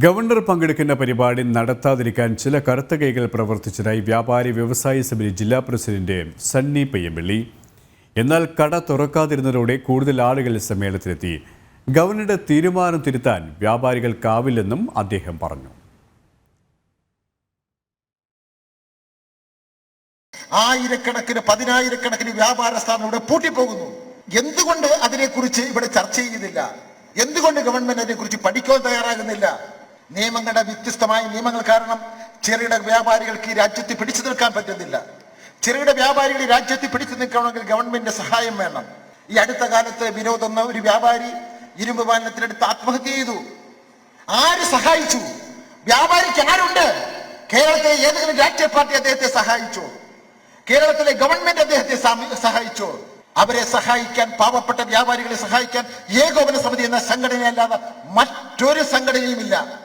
Governor പങ്കെടുക്കുന്ന പരിപാടി നടത്താതിരിക്കാൻ ചില കറുത്ത കൈകൾ പ്രവർത്തിച്ചതായി വ്യാപാരി വ്യവസായ സമിതി ജില്ലാ പ്രസിഡന്റ് സണ്ണി പയ്യമ്പള്ളി. എന്നാൽ കട തുറക്കാതിരുന്നതോടെ കൂടുതൽ ആളുകൾ സമ്മേളനത്തിലെത്തി. ഗവർണറുടെ തീരുമാനം തിരുത്താൻ വ്യാപാരികൾക്കാവില്ലെന്നും അദ്ദേഹം പറഞ്ഞു. ആയിരക്കണക്കിന് പതിനായിരക്കണക്കിന് വ്യാപാര സ്ഥാപനം ഇവിടെ പൂട്ടിപ്പോകുന്നു. എന്തുകൊണ്ട് അതിനെക്കുറിച്ച് ഇവിടെ ചർച്ച ചെയ്യുന്നില്ല? എന്തുകൊണ്ട് ഗവൺമെന്റ് അതിനെക്കുറിച്ച് പഠിക്കാൻ തയ്യാറാകുന്നില്ല? നിയമങ്ങളുടെ വ്യത്യസ്തമായ നിയമങ്ങൾ കാരണം ചെറുകിട വ്യാപാരികൾക്ക് ഈ രാജ്യത്ത് പിടിച്ചു നിൽക്കാൻ പറ്റുന്നില്ല. ചെറുകിട വ്യാപാരികൾ രാജ്യത്ത് പിടിച്ചു നിൽക്കണമെങ്കിൽ ഗവൺമെന്റിന്റെ സഹായം വേണം. ഈ അടുത്ത കാലത്ത് വിനോദ് എന്ന ഒരു വ്യാപാരി ഇരുമ്പ് പാലനത്തിനടുത്ത് ആത്മഹത്യ ചെയ്തു. ആര് സഹായിച്ചു? വ്യാപാരിക്ക് ആരുണ്ട്? കേരളത്തിലെ ഏതെങ്കിലും രാഷ്ട്രീയ പാർട്ടി അദ്ദേഹത്തെ സഹായിച്ചോ? കേരളത്തിലെ ഗവൺമെന്റ് അദ്ദേഹത്തെ സഹായിച്ചോ? അവരെ സഹായിക്കാൻ പാവപ്പെട്ട വ്യാപാരികളെ സഹായിക്കാൻ ഏകോപന സമിതി എന്ന സംഘടനയല്ലാതെ മറ്റൊരു സംഘടനയുമില്ല.